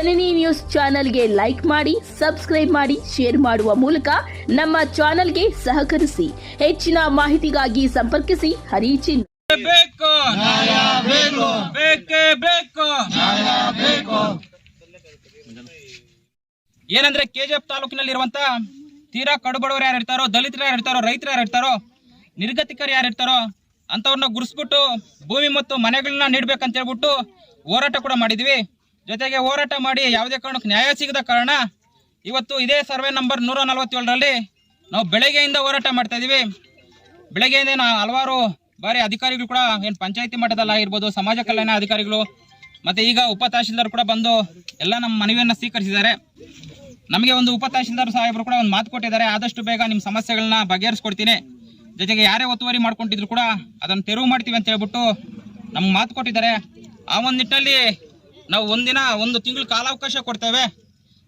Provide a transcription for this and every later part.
ಜನನಿ news ಚಾನೆಲ್ಗೆ like ಮಾಡಿ subscribe ಮಾಡಿ ಶೇರ್ ಮಾಡುವ ಮೂಲಕ ನಮ್ಮ ಚಾನೆಲ್ಗೆ ಸಹಕರಿಸಿ, ಹೆಚ್ಚಿನ ಮಾಹಿತಿಗಾಗಿ ಸಂಪರ್ಕಿಸಿ ಹರಿಚಿನ್ ಬೇಕು ಏನಂದ್ರೆ ಕೆಜಿಎಫ್ ತಾಲೂಕಿನಲ್ಲಿ ಇರುವಂತ ತೀರಾ ಕಡುಬಡವರು ಯಾರು ಇರ್ತಾರೋ, ದಲಿತರು ಯಾರು ಇರ್ತಾರೋ, ರೈತರು ಯಾರು ಇರ್ತಾರೋ, ನಿರ್ಗತಿಕರು ಯಾರು ಇರ್ತಾರೋ ಅಂತವ್ರನ್ನ ಗುರುಸ್ಬಿಟ್ಟು ಭೂಮಿ ಮತ್ತು ಮನೆಗಳನ್ನ ನೀಡ್ಬೇಕಂತ ಹೇಳ್ಬಿಟ್ಟು ಹೋರಾಟ ಕೂಡ ಮಾಡಿದ್ವಿ. ಜೊತೆಗೆ ಹೋರಾಟ ಮಾಡಿ ಯಾವುದೇ ಕಾರಣಕ್ಕೆ ನ್ಯಾಯ ಸಿಗದ ಕಾರಣ ಇವತ್ತು ಇದೇ ಸರ್ವೆ ನಂಬರ್ ನೂರ ನಲವತ್ತೇಳರಲ್ಲಿ ನಾವು ಬೆಳಗ್ಗೆಯಿಂದ ಹೋರಾಟ ಮಾಡ್ತಾ ಇದ್ದೀವಿ ಬೆಳಗ್ಗೆಯಿಂದ ಹಲವಾರು ಬಾರಿ ಅಧಿಕಾರಿಗಳು ಕೂಡ ಏನು ಪಂಚಾಯತಿ ಮಟ್ಟದಲ್ಲಿ ಆಗಿರ್ಬೋದು, ಸಮಾಜ ಕಲ್ಯಾಣ ಅಧಿಕಾರಿಗಳು ಮತ್ತು ಈಗ ಉಪ ಕೂಡ ಬಂದು ಎಲ್ಲ ನಮ್ಮ ಮನವಿಯನ್ನು ಸ್ವೀಕರಿಸಿದ್ದಾರೆ. ನಮಗೆ ಒಂದು ಉಪ ತಹಶೀಲ್ದಾರ್ ಸಾಹೇಬರು ಕೂಡ ಒಂದು ಮಾತು ಕೊಟ್ಟಿದ್ದಾರೆ. ಆದಷ್ಟು ಬೇಗ ನಿಮ್ಮ ಸಮಸ್ಯೆಗಳನ್ನ ಬಗೆಹರಿಸ್ಕೊಡ್ತೀನಿ. ಜೊತೆಗೆ ಯಾರೇ ಒತ್ತುವರಿ ಮಾಡ್ಕೊಂಡಿದ್ರು ಕೂಡ ಅದನ್ನು ತೆರವು ಮಾಡ್ತೀವಿ ಅಂತ ಹೇಳ್ಬಿಟ್ಟು ನಮ್ಗೆ ಮಾತು ಕೊಟ್ಟಿದ್ದಾರೆ. ಆ ಒಂದು ನಿಟ್ಟಿನಲ್ಲಿ ನಾವು ಒಂದಿನ ಒಂದು ತಿಂಗಳು ಕಾಲಾವಕಾಶ ಕೊಡ್ತೇವೆ.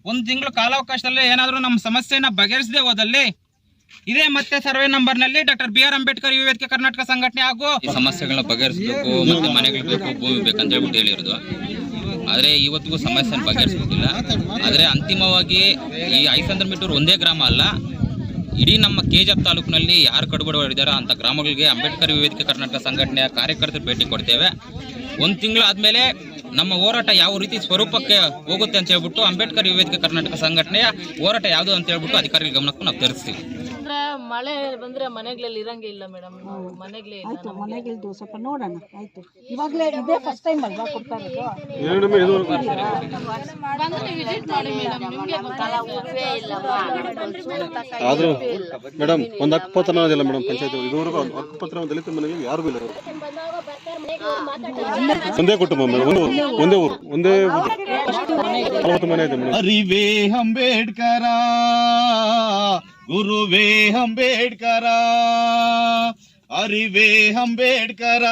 ಒಂದು ತಿಂಗಳು ಕಾಲಾವಕಾಶದಲ್ಲಿ ಏನಾದರೂ ನಮ್ಮ ಸಮಸ್ಯೆನ ಬಗೆಹರಿಸದೆ ಹೋದಲ್ಲಿ ಇದೇ ಮತ್ತೆ ಸರ್ವೆ ನಂಬರ್ನಲ್ಲಿ ಡಾಕ್ಟರ್ ಬಿ ಆರ್ ಅಂಬೇಡ್ಕರ್ ಯುವ ಕರ್ನಾಟಕ ಸಂಘಟನೆ ಹಾಗೂ ಈ ಸಮಸ್ಯೆಗಳನ್ನ ಬಗೆಹರಿಸಬೇಕು ಮತ್ತೆ ಮನೆಗಳು ಬೇಕು ಭೂಮಿ ಬೇಕಂತ ಹೇಳ್ಬಿಟ್ಟು ಹೇಳಿರೋದು. ಆದರೆ ಇವತ್ತಿಗೂ ಸಮಸ್ಯೆ ಬಗೆಹರಿಸಬೇಕಿಲ್ಲ ಆದರೆ ಅಂತಿಮವಾಗಿ ಈ ಐಸಂದ್ರ ಮೀಟರ್ ಒಂದೇ ಗ್ರಾಮ ಅಲ್ಲ. ಇಡೀ ನಮ್ಮ ಕೆಜಿಎಫ್ ತಾಲೂಕಿನಲ್ಲಿ ಯಾರು ಕಡುಬಡವರಿದ್ದಾರೆ ಅಂತ ಗ್ರಾಮಗಳಿಗೆ ಅಂಬೇಡ್ಕರ್ ವಿವೇದಿಕೆ ಕರ್ನಾಟಕ ಸಂಘಟನೆಯ ಕಾರ್ಯಕರ್ತರು ಭೇಟಿ ಕೊಡ್ತೇವೆ. ಒಂದು ತಿಂಗಳು ಆದ್ಮೇಲೆ ನಮ್ಮ ಹೋರಾಟ ಯಾವ ರೀತಿ ಸ್ವರೂಪಕ್ಕೆ ಹೋಗುತ್ತೆ ಅಂತ ಹೇಳ್ಬಿಟ್ಟು ಅಂಬೇಡ್ಕರ್ ಯುವ ವೇದಿಕೆ ಕರ್ನಾಟಕ ಸಂಘಟನೆಯ ಹೋರಾಟ ಯಾವುದು ಅಂತ ಹೇಳ್ಬಿಟ್ಟು ಅಧಿಕಾರಿಗಳ ಗಮನಕ್ಕೂ ನಾವು ತರಿಸ್ತೀವಿ. ಅಂದ್ರೆ ಮಳೆ ಬಂದ್ರೆ ಮನೆಗಳಲ್ಲಿ ಇರಂಗೇ ಇಲ್ಲ ಮೇಡಮ್ ಮನೆಗಳೇ ಇಲ್ಲ ಆಯ್ತು ಮನೆಗಿಲ್ದು ಸ್ವಲ್ಪ ನೋಡೋಣ ಆಯ್ತು. ಇವಾಗಲೇ ಇದೇ ಫಸ್ಟ್ ಟೈಮ್ ಅಲ್ವಾ ಕೊಡ್ತಾ ಇರೋದು ಬಂದ್ರೆ ವಿಸಿಟ್ ಮಾಡಿ ಮೇಡಮ್ ನಿಮ್ಗೆ ಆದ್ರೂ ಮೇಡಮ್ ಒಂದು ಹಕ್ಕುಪತ್ರ ಅನ್ನೋದಿಲ್ಲ ಮೇಡಮ್ ಪಂಚಾಯತ್ ಇದುವರೆಗೂ ಒಂದು ಹಕ್ಕುಪತ್ರ ಒಂದು ದಲಿತ ಮನೆಗೆ ಯಾರಿಗೂ ಇಲ್ಲ. ಒಂದೇ ಕುಟುಂಬ ಮೇಡಮ್ ಒಂದು ಒಂದೇ ಊರು ಒಂದೇ ಊರು. ಮನೆ ಇದೆ ಮೇಡಮ್. ಅರಿವೇ ಅಂಬೇಡ್ಕರ ಗುರುವೇ ಅಂಬೇಡ್ಕರ, ಅರಿವೇ ಅಂಬೇಡ್ಕರ,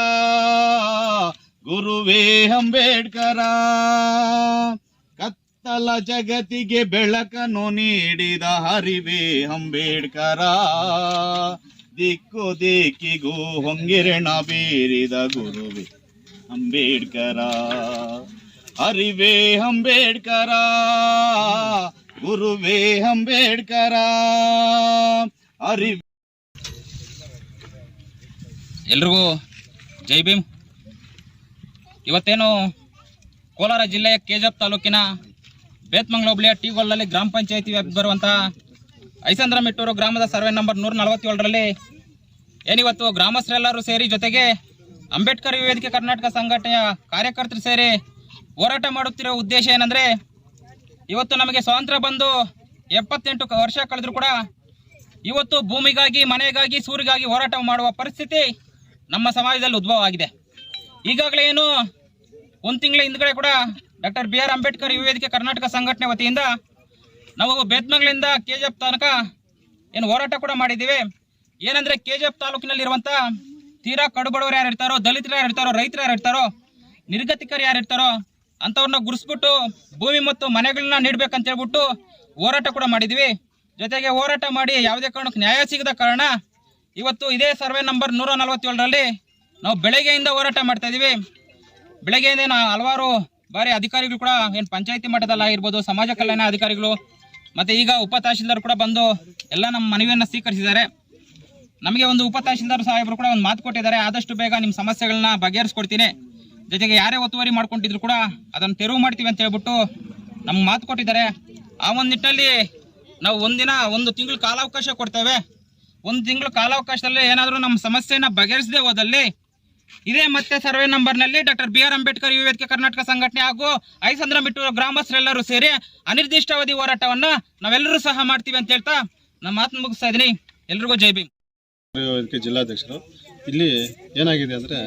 ಗುರುವೇ ಅಂಬೇಡ್ಕರ. ಕತ್ತಲ ಜಗತ್ತಿಗೆ ಬೆಳಕನ್ನು ನೀಡಿದ ಹರಿವೇ ಅಂಬೇಡ್ಕರ, ದಿಕ್ಕು ದಿಕ್ಕಿಗೂ ಹೊಂಗಿರಣ ಬೀರಿದ ಗುರುವೇ ಅಂಬೇಡ್ಕರ. ಅರಿವೇ ಅಂಬೇಡ್ಕರ ಗುರುವೇ ಅಂಬೇಡ್ಕರ ಅರಿ ಎಲ್ರಿಗೂ ಜೈ ಭೀಮ್. ಇವತ್ತೇನು ಕೋಲಾರ ಜಿಲ್ಲೆಯ ಕೆಜಪ್ ತಾಲೂಕಿನ ಬೇತ್ಮಂಗ್ಲ ಹೋಬಳಿಯ ಟಿಗೊಲ್ಲಲ್ಲಿ ಗ್ರಾಮ ಪಂಚಾಯತಿ ವ್ಯಾಪ್ತಿ ಬರುವಂತಹ ಐಸಂದ್ರ ಮೆಟ್ಟೂರು ಗ್ರಾಮದ ಸರ್ವೆ ನಂಬರ್ ನೂರ ನಲವತ್ತೇಳರಲ್ಲಿ ಏನಿವತ್ತು ಗ್ರಾಮಸ್ಥರೆಲ್ಲರೂ ಸೇರಿ ಜೊತೆಗೆ ಅಂಬೇಡ್ಕರ್ ವೇದಿಕೆ ಕರ್ನಾಟಕ ಸಂಘಟನೆಯ ಕಾರ್ಯಕರ್ತರು ಸೇರಿ ಹೋರಾಟ ಮಾಡುತ್ತಿರೋ ಉದ್ದೇಶ ಏನಂದರೆ ಇವತ್ತು ನಮಗೆ ಸ್ವಾತಂತ್ರ್ಯ ಬಂದು ಎಪ್ಪತ್ತೆಂಟು ವರ್ಷ ಕಳೆದರೂ ಕೂಡ ಇವತ್ತು ಭೂಮಿಗಾಗಿ, ಮನೆಗಾಗಿ ಸೂರಿಗಾಗಿ ಹೋರಾಟ ಮಾಡುವ ಪರಿಸ್ಥಿತಿ ನಮ್ಮ ಸಮಾಜದಲ್ಲಿ ಉದ್ಭವ ಆಗಿದೆ. ಈಗಾಗಲೇ ಏನು ಒಂದು ತಿಂಗಳ ಹಿಂದ್ಗಡೆ ಕೂಡ ಡಾಕ್ಟರ್ ಬಿ ಆರ್ ಅಂಬೇಡ್ಕರ್ ಯುವ ವೇದಿಕೆ ಕರ್ನಾಟಕ ಸಂಘಟನೆ ವತಿಯಿಂದ ನಾವು ಬೇತ್ಮಂಗ್ಲಿಂದ ಕೆ ಜಿ ಎಫ್ ತನಕ ಏನು ಹೋರಾಟ ಕೂಡ ಮಾಡಿದ್ದೀವಿ. ಏನಂದ್ರೆ ಕೆ ಜಿ ಎಫ್ ತಾಲೂಕಿನಲ್ಲಿರುವಂಥ ತೀರಾ ಕಡುಬಡವರು ಯಾರು ಇರ್ತಾರೋ, ದಲಿತರು ಯಾರು ಇರ್ತಾರೋ, ರೈತರು ಯಾರು ಇರ್ತಾರೋ, ನಿರ್ಗತಿಕರು ಯಾರು ಇರ್ತಾರೋ ಅಂಥವ್ರನ್ನ ಗುರುಸ್ಬಿಟ್ಟು ಭೂಮಿ ಮತ್ತು ಮನೆಗಳನ್ನ ನೀಡ್ಬೇಕಂತ ಹೇಳ್ಬಿಟ್ಟು ಹೋರಾಟ ಕೂಡ ಮಾಡಿದ್ವಿ. ಜೊತೆಗೆ ಹೋರಾಟ ಮಾಡಿ ಯಾವುದೇ ಕಾರಣಕ್ಕೆ ನ್ಯಾಯ ಸಿಗದ ಕಾರಣ ಇವತ್ತು ಇದೇ ಸರ್ವೆ ನಂಬರ್ ನೂರ ನಲವತ್ತೇಳರಲ್ಲಿ ನಾವು ಬೆಳಗ್ಗೆಯಿಂದ ಹೋರಾಟ ಮಾಡ್ತಾ ಇದೀವಿ ಬೆಳಗ್ಗೆಯಿಂದ ಹಲವಾರು ಬಾರಿ ಅಧಿಕಾರಿಗಳು ಕೂಡ ಏನು ಪಂಚಾಯಿತಿ ಮಟ್ಟದಲ್ಲಿ ಆಗಿರ್ಬೋದು, ಸಮಾಜ ಕಲ್ಯಾಣ ಅಧಿಕಾರಿಗಳು ಮತ್ತೆ ಈಗ ಉಪ ತಹಶೀಲ್ದಾರ್ ಕೂಡ ಬಂದು ಎಲ್ಲ ನಮ್ಮ ಮನವಿಯನ್ನು ಸ್ವೀಕರಿಸಿದ್ದಾರೆ. ನಮಗೆ ಒಂದು ಉಪ ತಹಶೀಲ್ದಾರ್ ಸಾಹೇಬರು ಕೂಡ ಒಂದು ಮಾತು ಕೊಟ್ಟಿದ್ದಾರೆ. ಆದಷ್ಟು ಬೇಗ ನಿಮ್ಮ ಸಮಸ್ಯೆಗಳನ್ನ ಬಗೆಹರಿಸ್ಕೊಡ್ತೀನಿ. ಜೊತೆಗೆ ಯಾರೇ ಒತ್ತುವರಿ ಮಾಡ್ಕೊಂಡಿದ್ರು ಕೂಡ ಅದನ್ನು ತೆರವು ಮಾಡ್ತೀವಿ ಅಂತ ಹೇಳ್ಬಿಟ್ಟು ನಮ್ಗೆ ಮಾತು ಕೊಟ್ಟಿದ್ದಾರೆ. ಆ ಒಂದು ನಿಟ್ಟಲ್ಲಿ ನಾವು ಒಂದಿನ, ಒಂದು ತಿಂಗಳು ಕಾಲಾವಕಾಶ ಕೊಡ್ತೇವೆ. ಒಂದು ತಿಂಗಳು ಕಾಲಾವಕಾಶದಲ್ಲಿ ಏನಾದರೂ ನಮ್ಮ ಸಮಸ್ಯೆನ ಬಗೆಹರಿಸದೆ ಹೋದಲ್ಲಿ ಇದೇ ಮತ್ತೆ ಸರ್ವೆ ನಂಬರ್ನಲ್ಲಿ ಡಾಕ್ಟರ್ ಬಿ ಆರ್ ಅಂಬೇಡ್ಕರ್ ಯುವ ಕರ್ನಾಟಕ ಸಂಘಟನೆ ಹಾಗೂ ಐಸಂದ್ರ ಬಿಟ್ಟು ಗ್ರಾಮಸ್ಥರೆಲ್ಲರೂ ಸೇರಿ ಅನಿರ್ದಿಷ್ಟಾವಧಿ ಹೋರಾಟವನ್ನ ನಾವೆಲ್ಲರೂ ಸಹ ಮಾಡ್ತೀವಿ ಅಂತ ಹೇಳ್ತಾ ನಮ್ಮ ಮಾತು ಮುಗಿಸ್ತಾ ಇದ್ದೀನಿ. ಎಲ್ರಿಗೂ ಜೈ ಇದಕ್ಕೆ ಜಿಲ್ಲಾಧ್ಯಕ್ಷರು, ಇಲ್ಲಿ ಏನಾಗಿದೆ ಅಂದರೆ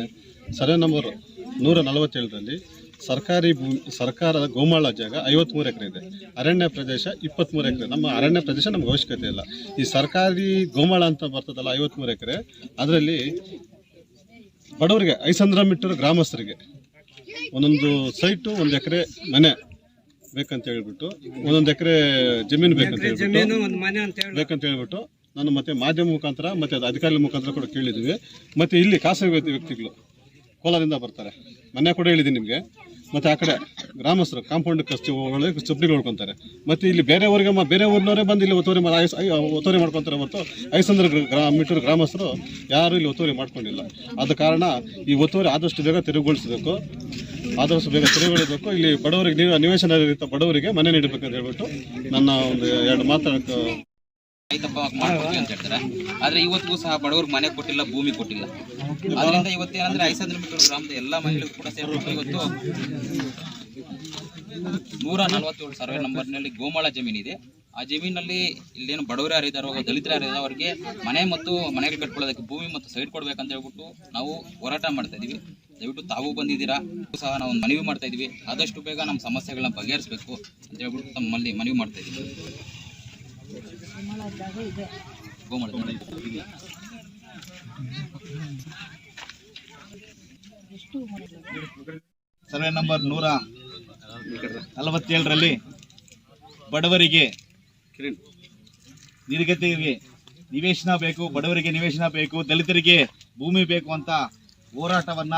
ಸರ್ವೆ ನಂಬರ್ ನೂರ ನಲವತ್ತೇಳರಲ್ಲಿ ಸರ್ಕಾರಿ ಭೂಮಿ ಸರ್ಕಾರದ ಗೋಮಾಳ ಜಾಗ ಐವತ್ಮೂರು ಎಕರೆ ಇದೆ. ಅರಣ್ಯ ಪ್ರದೇಶ ಇಪ್ಪತ್ತ್ಮೂರು ಎಕರೆ. ನಮ್ಮ ಅರಣ್ಯ ಪ್ರದೇಶ ನಮ್ಗೆ ಅವಶ್ಯಕತೆ ಇಲ್ಲ. ಈ ಸರ್ಕಾರಿ ಗೋಮಾಳ ಅಂತ ಬರ್ತದಲ್ಲ ಐವತ್ಮೂರು ಎಕರೆ ಅದರಲ್ಲಿ ಬಡವರಿಗೆ ಐಸಂದ್ರ ಮಿಟ್ಟರು ಗ್ರಾಮಸ್ಥರಿಗೆ ಒಂದೊಂದು ಸೈಟು ಒಂದು ಎಕರೆ ಮನೆ ಬೇಕಂತ ಹೇಳ್ಬಿಟ್ಟು ಒಂದೊಂದು ಎಕರೆ ಜಮೀನು ಬೇಕಂತ ಹೇಳ್ಬಿಟ್ಟು ಬೇಕಂತ ಹೇಳ್ಬಿಟ್ಟು ನಾನು ಮತ್ತೆ ಮಾಧ್ಯಮ ಮುಖಾಂತರ ಮತ್ತೆ ಅಧಿಕಾರಿಗಳ ಮುಖಾಂತರ ಕೂಡ ಕೇಳಿದ್ವಿ ಮತ್ತೆ ಇಲ್ಲಿ ಖಾಸಗಿ ವ್ಯಕ್ತಿಗಳು ಕೋಲಾರದಿಂದ ಬರ್ತಾರೆ. ಮನೆ ಕೂಡ ಹೇಳಿದ್ದೀನಿ ನಿಮಗೆ. ಮತ್ತು ಆ ಕಡೆ ಗ್ರಾಮಸ್ಥರು, ಕಾಂಪೌಂಡ್ ಕಸ್ತಿ ಚಪ್ಪಡಿಗಳು ಹೊಡ್ಕೊತಾರೆ ಮತ್ತು ಇಲ್ಲಿ ಬೇರೆ ಊರಿಗೆ ಮ- ಬೇರೆ ಊರಿನವರೇ ಬಂದು ಇಲ್ಲಿ ಒತ್ತುವರಿ ಮಾಡಿ ಒತ್ತುವರಿ ಮಾಡ್ಕೊತಾರೆ ಹೊರತು ಐಸಂದ್ರ ಗ್ರಾ ಮೀಟರ್ ಗ್ರಾಮಸ್ಥರು ಯಾರೂ ಇಲ್ಲಿ ಒತ್ತುವರಿ ಮಾಡ್ಕೊಂಡಿಲ್ಲ. ಆದ ಕಾರಣ ಈ ಒತ್ತುವರಿ ಆದಷ್ಟು ಬೇಗ ತೆರವುಗೊಳಿಸಬೇಕು. ಆದಷ್ಟು ಬೇಗ ತೆರವುಗೊಳಿಸಬೇಕು. ಇಲ್ಲಿ ಬಡವರಿಗೆ ನೀವು ನಿವೇಶನ ಬಡವರಿಗೆ ಮನೆ ನೀಡಬೇಕಂತ ಹೇಳ್ಬಿಟ್ಟು ನನ್ನ ಒಂದು ಎರಡು ಮಾತಾಡಕ್ಕೆ ಅಂತ ಹೇಳ್ತಾರೆ. ಆದ್ರೆ ಇವತ್ತಿಗೂ ಸಹ ಬಡವ್ರಿಗೆ ಮನೆ ಕೊಟ್ಟಿಲ್ಲ, ಭೂಮಿ ಕೊಟ್ಟಿಲ್ಲ. ಅದರಿಂದ ಇವತ್ತೇನಂದ್ರೆ ಐಸಂದ್ರ ಮೀಟರ್ ಗ್ರಾಮದ ಎಲ್ಲಾ ಮಹಿಳೆಯರು ಕೂಡ ಸೇರ್ಬಿಟ್ಟು ಇವತ್ತು ನೂರ ನಲವತ್ತೇಳು ಸರ್ವೆ ನಂಬರ್ನಲ್ಲಿ ಗೋಮಾಳ ಜಮೀನಿದೆ ಆ ಜಮೀನಲ್ಲಿ ಇಲ್ಲೇನು ಬಡವರು ಯಾರಿದ್ದಾರೋ ದಲಿತರು ಯಾರಿದ್ದಾರೋ ಅವರಿಗೆ ಮನೆ ಮತ್ತು ಮನೆಗಳು ಕಟ್ಕೊಳ್ಳೋದಕ್ಕೆ ಭೂಮಿ ಮತ್ತು ಸೈಡ್ ಕೊಡ್ಬೇಕಂತ ಹೇಳ್ಬಿಟ್ಟು ನಾವು ಹೋರಾಟ ಮಾಡ್ತಾ ಇದೀವಿ. ದಯವಿಟ್ಟು ತಾವು ಬಂದಿದ್ದೀರಾ ಸಹ ನಾವು ಮನವಿ ಮಾಡ್ತಾ ಇದೀವಿ. ಆದಷ್ಟು ಬೇಗ ನಮ್ಮ ಸಮಸ್ಯೆಗಳನ್ನ ಬಗೆಹರಿಸಬೇಕು ಅಂತ ಹೇಳ್ಬಿಟ್ಟು ತಮ್ಮಲ್ಲಿ ಮನವಿ ಮಾಡ್ತಾ ಇದೀವಿ. ಸರ್ವೆ ನಂಬರ್ ನೂರ ನಲವತ್ತೇಳರಲ್ಲಿ ಬಡವರಿಗೆ ನಿರ್ಗತಿಗೆ ನಿವೇಶನ ಬೇಕು, ಬಡವರಿಗೆ ನಿವೇಶನ ಬೇಕು, ದಲಿತರಿಗೆ ಭೂಮಿ ಬೇಕು ಅಂತ ಹೋರಾಟವನ್ನ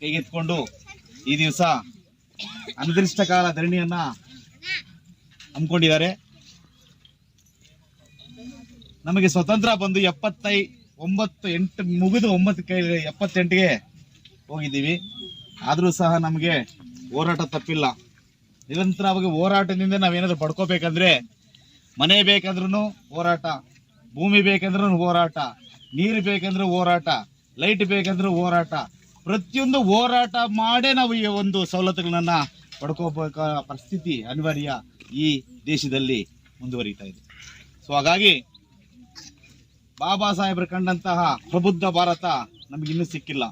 ಕೈಗೆತ್ಕೊಂಡು ಈ ದಿವಸ ಅನಿರ್ದಿಷ್ಟಕಾಲ ಧರಣಿಯನ್ನ ಹಮ್ಮಿಕೊಂಡಿದ್ದಾರೆ. ನಮಗೆ ಸ್ವತಂತ್ರ ಬಂದು ಎಪ್ಪತ್ತೈ ಒಂಬತ್ತು, ಎಂಟು, ಮುಗಿದು ಒಂಬತ್ತು ಕೈ, ಎಪ್ಪತ್ತೆಂಟಿಗೆ ಹೋಗಿದ್ದೀವಿ. ಆದರೂ ಸಹ ನಮಗೆ ಹೋರಾಟ ತಪ್ಪಿಲ್ಲ. ನಿರಂತರವಾಗಿ ಹೋರಾಟದಿಂದ ನಾವೇನಾದರೂ ಪಡ್ಕೋಬೇಕಂದ್ರೆ ಮನೆ ಬೇಕಂದ್ರೂ ಹೋರಾಟ, ಭೂಮಿ ಬೇಕಂದ್ರೂ ಹೋರಾಟ, ನೀರು ಬೇಕಂದ್ರೂ ಹೋರಾಟ, ಲೈಟ್ ಬೇಕಂದ್ರೂ ಹೋರಾಟ. ಪ್ರತಿಯೊಂದು ಹೋರಾಟ ಮಾಡೇ ನಾವು ಈ ಒಂದು ಸವಲತ್ತುಗಳನ್ನು ಪಡ್ಕೋಬೇಕ ಪರಿಸ್ಥಿತಿ ಅನಿವಾರ್ಯ ಈ ದೇಶದಲ್ಲಿ ಮುಂದುವರಿತಾ ಇದೆ. ಸೊ ಹಾಗಾಗಿ ಬಾಬಾ ಸಾಹೇಬರು ಕಂಡಂತಹ ಪ್ರಬುದ್ಧ ಭಾರತ ನಮಗಿನ್ನೂ ಸಿಕ್ಕಿಲ್ಲ.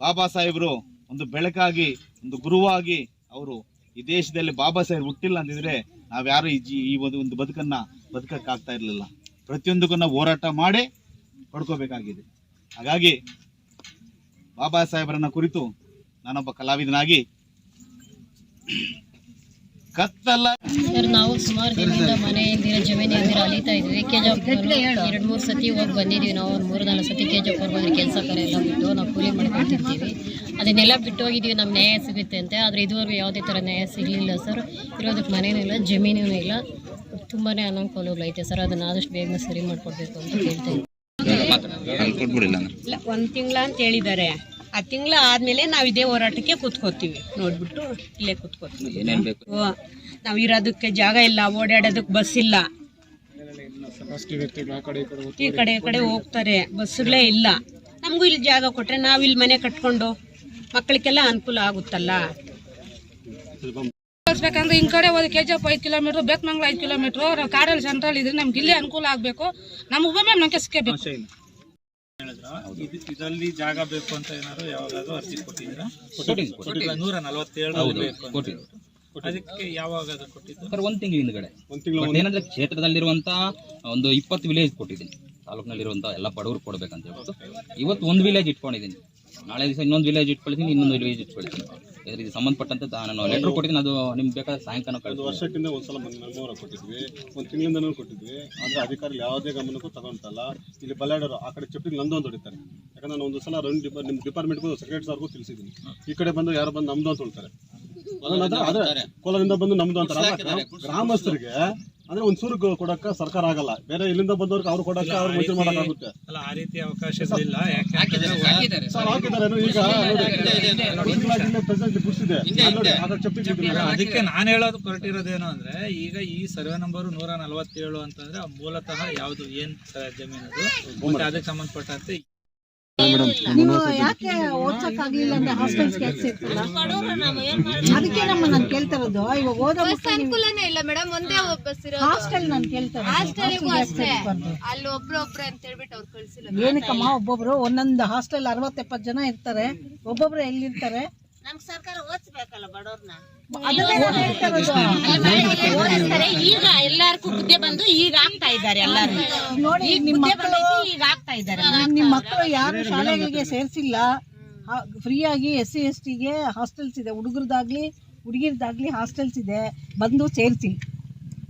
ಬಾಬಾ ಸಾಹೇಬರು ಒಂದು ಬೆಳಕಾಗಿ, ಒಂದು ಗುರುವಾಗಿ ಅವರು ಈ ದೇಶದಲ್ಲಿ ಬಾಬಾ ಸಾಹೇಬ್ ಹುಟ್ಟಿಲ್ಲ ಅಂದಿದ್ರೆ ನಾವ್ಯಾರು ಈ ಈ ಒಂದು ಒಂದು ಬದುಕನ್ನ ಬದುಕಕ್ಕಾಗ್ತಾ ಇರಲಿಲ್ಲ. ಪ್ರತಿಯೊಂದಕ್ಕೂ ನಾವು ಹೋರಾಟ ಮಾಡಿ ಪಡ್ಕೋಬೇಕಾಗಿದೆ. ಹಾಗಾಗಿ ಬಾಬಾ ಸಾಹೇಬರನ್ನ ಕುರಿತು ನಾನೊಬ್ಬ ಕಲಾವಿದನಾಗಿ ಕತ್ತಲ್ಲ ಸರ್ ನಾವು ಸುಮಾರು ದಿನದಿಂದ ಮನೆ ಹಿಂದಿನ ಜಮೀನು ಹಿಂದಿರ ಅಲಿತಾ ಇದ್ವಿ ಕೆಜಪ್ ಎರಡು ಮೂರು ಸತಿ ಹೋಗಿ ಬಂದಿದ್ದೀವಿ. ನಾವು ಒಂದು ಮೂರು ನಾಲ್ಕು ಸತಿ ಕೆಜಪ್ ಬಂದ್ರೆ ಕೆಲಸ ಕರೆ ಎಲ್ಲ ಬಿಟ್ಟು ನಾವು ಕೂಲಿ ಮಾಡ್ಕೊಂಡಿರ್ತೀವಿ ಅದನ್ನೆಲ್ಲ ಬಿಟ್ಟು ಹೋಗಿದ್ದೀವಿ. ನಮ್ಮ ನ್ಯಾಯ ಸಿಗುತ್ತೆ ಅಂತ. ಆದರೆ ಇದುವರೆಗೂ ಯಾವುದೇ ಥರ ನ್ಯಾಯ ಸಿಗಲಿಲ್ಲ ಸರ್. ಇರೋದಕ್ಕೆ ಮನೇನೂ ಇಲ್ಲ ಜಮೀನೂ ಇಲ್ಲ. ತುಂಬಾ ಅನಾನುಕೂಲಗಳೈತೆ ಸರ್. ಅದನ್ನು ಆದಷ್ಟು ಬೇಗನೆ ಸರಿ ಮಾಡಿಕೊಡ್ಬೇಕು ಅಂತ ಹೇಳ್ತೀನಿ ಒಂದು ತಿಂಗಳ ಅಂತ ಹೇಳಿದ್ದಾರೆ. ಆ ತಿಂಗಳ ಆದ್ಮೇಲೆ ನಾವು ಇದೇ ಹೋರಾಟಕ್ಕೆ ಕೂತ್ಕೋತೀವಿ. ನೋಡ್ಬಿಟ್ಟು ಇಲ್ಲೇ ಕೂತ್ಕೋತೀವಿ. ನಾವು ಇರೋದಕ್ಕೆ ಜಾಗ ಇಲ್ಲ ಓಡಾಡೋದಕ್ಕೆ ಬಸ್ ಇಲ್ಲ. ಈ ಕಡೆ ಈ ಕಡೆ ಹೋಗ್ತಾರೆ ಬಸ್ಗಳೇ ಇಲ್ಲ. ನಮಗೂ ಇಲ್ಲಿ ಜಾಗ ಕೊಟ್ರೆ ನಾವು ಇಲ್ಲಿ ಮನೆ ಕಟ್ಕೊಂಡು ಮಕ್ಕಳಿಗೆಲ್ಲ ಅನುಕೂಲ ಆಗುತ್ತಲ್ಲ? ಕಳ್ಸ್ಬೇಕಂದ್ರೆ ಇನ್ ಕಡೆ ಹೋದ ಕೆ ಜಿ ಎಫ್ ಐದು ಕಿಲೋಮೀಟ್ರ್ ಬೇಕಮಂಗ್ಲ ಐದು ಕಿಲೋಮೀಟರ್ ಕಾಡಲ್ಲಿ ಸೆಂಟ್ರಲ್ ಇದ್ರೆ ನಮ್ಗೆ ಇಲ್ಲೇ ಅನುಕೂಲ ಆಗಬೇಕು. ನಮ್ಗೆ ಒಮ್ಮೆ ನಮ್ಗೆ ಸಿಕ್ಕಬೇಕು ಇದರಲ್ಲಿ ಜಾಗ ಬೇಕು ಅಂತ ಏನಾದ್ರು ಯಾವಾಗಾದ್ರೂ ಅರ್ಜಿ ಕೊಟ್ಟಿದ್ದೀರಾ? ಕೊಟ್ಟಿಲ್ಲ ನೂರ ನಲವತ್ತೇಳು ಅದಕ್ಕೆ ಯಾವಾಗ ಅದು ಕೊಟ್ಟಿದ್ದು? ಸರ್ ಒಂದು ತಿಂಗಳ ಹಿಂದ್ಗಡೆ. ಒಂದು ತಿಂಗಳು ಬಟ್ ಏನಂದ್ರೆ ಕ್ಷೇತ್ರದಲ್ಲಿರುವಂತ ಒಂದು ಇಪ್ಪತ್ತು ವಿಲೇಜ್ ಕೊಟ್ಟಿದ್ದೀನಿ. ತಾಲೂಕಿನಲ್ಲಿರುವಂತ ಎಲ್ಲ ಬಡವರು ಕೊಡ್ಬೇಕಂತ ಹೇಳ್ಬಿಟ್ಟು. ಇವತ್ತು ಒಂದು ವಿಲೇಜ್ ಇಟ್ಕೊಂಡಿದ್ದೀನಿ. ನಾಳೆ ದಿವಸ ಇನ್ನೊಂದು ವಿಲೇಜ್ ಇಟ್ಕೊಳ್ತೀನಿ ಇನ್ನೊಂದು ವಿಲೇಜ್ ಇಟ್ಕೊಳ್ತೀನಿ. ಇದರಿಗೆ ಸಂಬಂಧಪಟ್ಟಂತೆ ನಾನು ಲೆಟರ್ ಕೊಟ್ಟಿದ್ದೀನಿ. ಅದು ನಿಮ್ಗೆ ಬೇಕಾದ್ರೆ ಸಾಯಂಕಾಲ ಒಂದು ಕಳಿಸ್ತೀನಿ ವರ್ಷಕ್ಕಿಂತ ಒಂದ್ಸಲ ಮೆಮೋರ ಕೊಟ್ಟಿದ್ವಿ. ಒಂದು ತಿಂಗಳಿಂದನೂ ಕೊಟ್ಟಿದ್ವಿ. ಆದ್ರೆ ಅಧಿಕಾರಿ ಯಾವುದೇ ಗಮನಕ್ಕೂ ತಗೊಂತಲ್ಲ ಇಲ್ಲಿ ಬಲ್ಲಾಡೋರು ಆ ಕಡೆ ಚಪ್ಪಲಿ ನಂದು ಅಂತ ಹೊಡಿತಾರೆ. ಯಾಕಂದ್ರೆ ನಾನು ಒಂದು ಸಲ ರನ್ ನಿಮ್ ನಿಮ್ಮ ಡಿಪಾರ್ಟ್ಮೆಂಟ್ಗೂ ಸೆಕ್ರೆಟರಿ ಸರ್ಗೂ ತಿಳಿಸಿದ್ದೀನಿ. ಈ ಕಡೆ ಬಂದು ಯಾರು ಬಂದು ನಮ್ದು ಅಂತ ಹೇಳ್ತಾರೆ. ಕೋಲಾರದಿಂದ ಬಂದು ನಮ್ದು ಅಂತಾರೆ ಗ್ರಾಮಸ್ಥರಿಗೆ ಅಂದ್ರೆ ಒಂದ್ ಸೂರು ಕೊಡಕ್ಕ ಸರ್ಕಾರ ಆಗಲ್ಲ. ಬೇರೆ ಇಲ್ಲಿಂದ ಬಂದವ್ರಿಗೆ ಅವ್ರು ಕೊಡಕ್ಕೆ ಅವ್ರು ಮಂಜೂರು ಮಾಡಕ್ಕಾಗುತ್ತೆ. ಅಲ್ಲ ಆ ರೀತಿ ಸರ್ ಹಾಕಿದ್ದಾರೆ ನೋಡಿ, ಈಗ ಗುಡ್ಸಿದೆ. ಅದಕ್ಕೆ ನಾನು ಹೇಳೋದು ಹೊರಟಿರೋದೇನು ಅಂದ್ರೆ ಈಗ ಈ ಸರ್ವೆ ನಂಬರ್ ನೂರ ನಲವತ್ತೇಳು ಅಂತಂದ್ರೆ ಮೂಲತಃ ಯಾವ್ದು ಏನ್ ಸ- ಜಮೀನು ಅದು? ಮತ್ತೆ ಅದಕ್ಕೆ ಸಂಬಂಧಪಟ್ಟಂತೆ ನೀವು ಯಾಕೆ ಓದ್ಸಕ್ ಆಗ್ಲಿಲ್ಲ ಅಂದ್ರೆ ಹಾಸ್ಟೆಲ್ಸ್ ಸೇರ್ಸಿರ್ತಲ್ಲ ಅದಕ್ಕೆ ನಮ್ಮ ನಾನು ಕೇಳ್ತಾ ಇರೋದು. ಇವಾಗ ಓದೋ ಅನುಕೂಲನೇ ಇಲ್ಲ ಮೇಡಮ್ ಒಂದೇ ಬಸ್ ಇರೋದು. ಹಾಸ್ಟೆಲ್ ನಾನು ಕೇಳ್ತಾರೆ ಇರೋದು. ಹಾಸ್ಟೆಲ್ಗೂ ಅಷ್ಟೇ. ಅಲ್ಲಿ ಒಬ್ರು ಒಬ್ರು ಅಂತ ಹೇಳ್ಬಿಟ್ಟು ಅವ್ರು ಕಳ್ಸಿಲ್ಲ. ಏನಕ್ಕಮ್ಮ ಒಬ್ಬೊಬ್ರು ಒಂದೊಂದು ಹಾಸ್ಟೆಲ್ ಅರವತ್ತೆಪ್ಪತ್ತು ಜನ ಇರ್ತಾರೆ. ಒಬ್ಬೊಬ್ರು ಎಲ್ಲಿರ್ತಾರೆ? ನಮ್ಗೆ ಸರ್ಕಾರ ಓದಿಸ್ಬೇಕಲ್ಲ ಬಡವ್ರನ್ನ ಈಗ ಎಲ್ಲಾರ್ಗೂ ಬುದ್ಧಿ ಬಂದು ಈಗ ಆಗ್ತಾ ಇದ್ದಾರೆ ಎಲ್ಲಾರು. ನೋಡಿ ನಿಮ್ಮ ಮಕ್ಕಳು ಈಗ ಆಗ್ತಾ ಇದ್ದಾರೆ ನಿಮ್ಮ ಮಕ್ಕಳು ಯಾರು ಶಾಲೆಗಳಿಗೆ ಸೇರಿಸಿಲ್ಲ. ಫ್ರೀಯಾಗಿ ಎಸ್ ಸಿ ಎಸ್ ಟಿಗೆ ಹಾಸ್ಟೆಲ್ಸ್ ಇದೆ. ಹುಡುಗರದಾಗ್ಲಿ ಹುಡುಗಿರ್ದಾಗ್ಲಿ ಹಾಸ್ಟೆಲ್ಸ್ ಇದೆ. ಬಂದು ಸೇರ್ಸಿ.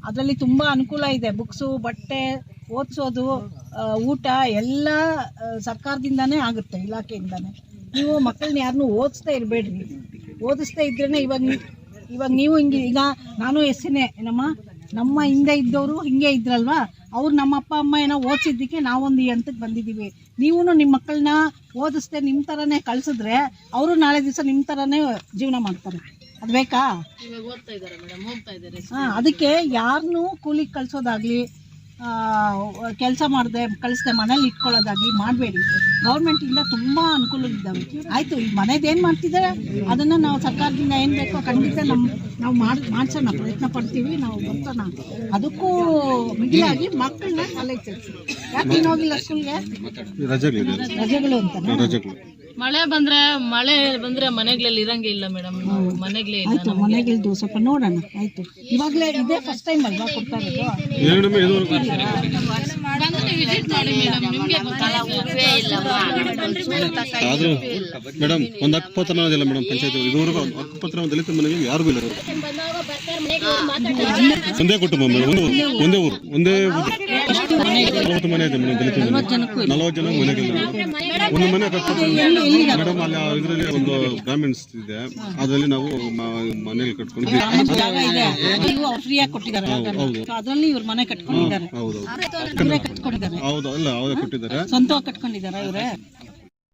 ಅದರಲ್ಲಿ ತುಂಬಾ ಅನುಕೂಲ ಇದೆ. ಬುಕ್ಸು ಬಟ್ಟೆ ಓದಿಸೋದು ಊಟ ಎಲ್ಲ ಸರ್ಕಾರದಿಂದಾನೇ ಆಗುತ್ತೆ ಇಲಾಖೆಯಿಂದಾನೇ. ನೀವು ಮಕ್ಕಳನ್ನ ಯಾರನ್ನೂ ಓದಿಸ್ತಾ ಇರಬೇಡ್ರಿ. ಓದಿಸ್ತಾ ಇದ್ರೇ ಇವಾಗ ಇವಾಗ ನೀವು ಹಿಂಗೆ ಈಗ ನಾನು ಎಸ್ಸಿನೇ ಏನಮ್ಮ? ನಮ್ಮ ಹಿಂದೆ ಇದ್ದವರು ಹಿಂಗೆ ಇದ್ರಲ್ವಾ? ಅವ್ರು ನಮ್ಮ ಅಪ್ಪ ಅಮ್ಮ ಏನೋ ಓದಿಸಿದ್ದಕ್ಕೆ ನಾವೊಂದು ಈ ಹಂತಕ್ಕೆ ಬಂದಿದ್ದೀವಿ. ನೀವು ನಿಮ್ಮ ಮಕ್ಕಳನ್ನ ಓದಿಸ್ದೆ ನಿಮ್ಮ ಥರನೇ ಕಳಿಸಿದ್ರೆ ಅವರು ನಾಳೆ ದಿವಸ ನಿಮ್ಮ ಥರನೇ ಜೀವನ ಮಾಡ್ತಾರೆ. ಅದು ಬೇಕಾ? ಹಾಂ ಅದಕ್ಕೆ ಯಾರನ್ನೂ ಕೂಲಿಗೆ ಕಳ್ಸೋದಾಗ್ಲಿ ಕೆಲಸ ಮಾಡದೆ ಕಳಿಸ್ದೆ ಮನೇಲಿ ಇಟ್ಕೊಳ್ಳೋದಾಗ್ಲಿ ಮಾಡಬೇಡಿ. ಗೌರ್ಮೆಂಟಿಂದ ತುಂಬ ಅನುಕೂಲಗಳಿದ್ದಾವೆ ಆಯಿತು ಈ ಮನೇದು ಏನು ಮಾಡ್ತಿದ್ದಾರೆ ಅದನ್ನು ನಾವು ಸರ್ಕಾರದಿಂದ ಏನು ಬೇಕೋ ಖಂಡಿತ ನಮ್ಮ ನಾವು ಮಾಡ್ ಮಾಡ್ಸೋಣ ಪ್ರಯತ್ನ ಪಡ್ತೀವಿ ನಾವು ಬರ್ತೋಣ. ಅದಕ್ಕೂ ಮಿಗಿಲಾಗಿ ಮಕ್ಕಳನ್ನ ಕಾಲೇಜ್ ಸೇರಿಸಿ ಯಾಕೆ ಹೋಗಿಲ್ಲ ಸ್ಕೂಲ್ಗೆ ರಜೆಗಳು ಅಂತ ಮಳೆ ಬಂದ್ರೆ ಮಳೆ ಬಂದ್ರೆ ಮನೆಗಳಲ್ಲಿ ಇರಂಗೆ ಇಲ್ಲ ಮೇಡಮ್. ಮನೆಗಳೇ ಇಲ್ಲ ಆಯಿತು ಮನೆಗಿಲ್ದು ಸ್ವಲ್ಪ ನೋಡೋಣ ಆಯ್ತು. ಇವಾಗಲೇ ಇದೇ ಫಸ್ಟ್ ಟೈಮ್ ಅಲ್ವಾ ಕೊಡ್ತಾ ಇರೋದು ಬಂದ್ರೆ ವಿಸಿಟ್ ಮಾಡಿ ಮೇಡಮ್ ನಿಮ್ಗೆ ಆದ್ರೂ ಮೇಡಮ್ ಒಂದು ಹಕ್ಕುಪತ್ರ ಅನ್ನೋದಿಲ್ಲ ಮೇಡಮ್ ಪಂಚಾಯತ್ ಇದುವರೆಗೂ ಒಂದು ಹಕ್ಕುಪತ್ರ ಒಂದು ದಲಿತ ಮನೆಗೆ ಯಾರಿಗೂ ಇಲ್ಲ ಒಂದೇ ಕುಟುಂಬ ಮೇಡಮ್ ಒಂದು ಒಂದೇ ಊರು ಒಂದೇ ಊರು. ನಲವತ್ತು ಜನ ಮನೆಗಳಿಲ್ಲ ಒಂದು ಮನೆ ಮೇಡಮ್ ಅಲ್ಲಿ ಇದರಲ್ಲಿ ಒಂದು ಇದೆ. ಅದರಲ್ಲಿ ನಾವು ಮನೇಲಿ ಮನೆಗೆ ಕಟ್ಕೊಂಡಿದ್ದೀವಿ ಫ್ರೀಯಾಗಿ ಕೊಟ್ಟಿದ್ದಾರೆ. ಹೌದು ಅದರಲ್ಲಿ ಇವ್ರ ಮನೆ ಕಟ್ಕೊಂಡಿದ್ದಾರೆ. ಹೌದು ಇವರೇ ಕಟ್ಕೊಂಡಿದ್ದಾರೆ. ಹೌದು ಅಲ್ಲ ಅವರೇ ಕೊಟ್ಟಿದ್ದಾರೆ. ಸ್ವಂತವಾಗಿ ಕಟ್ಕೊಂಡಿದ್ದಾರೆ ಇವರೇ.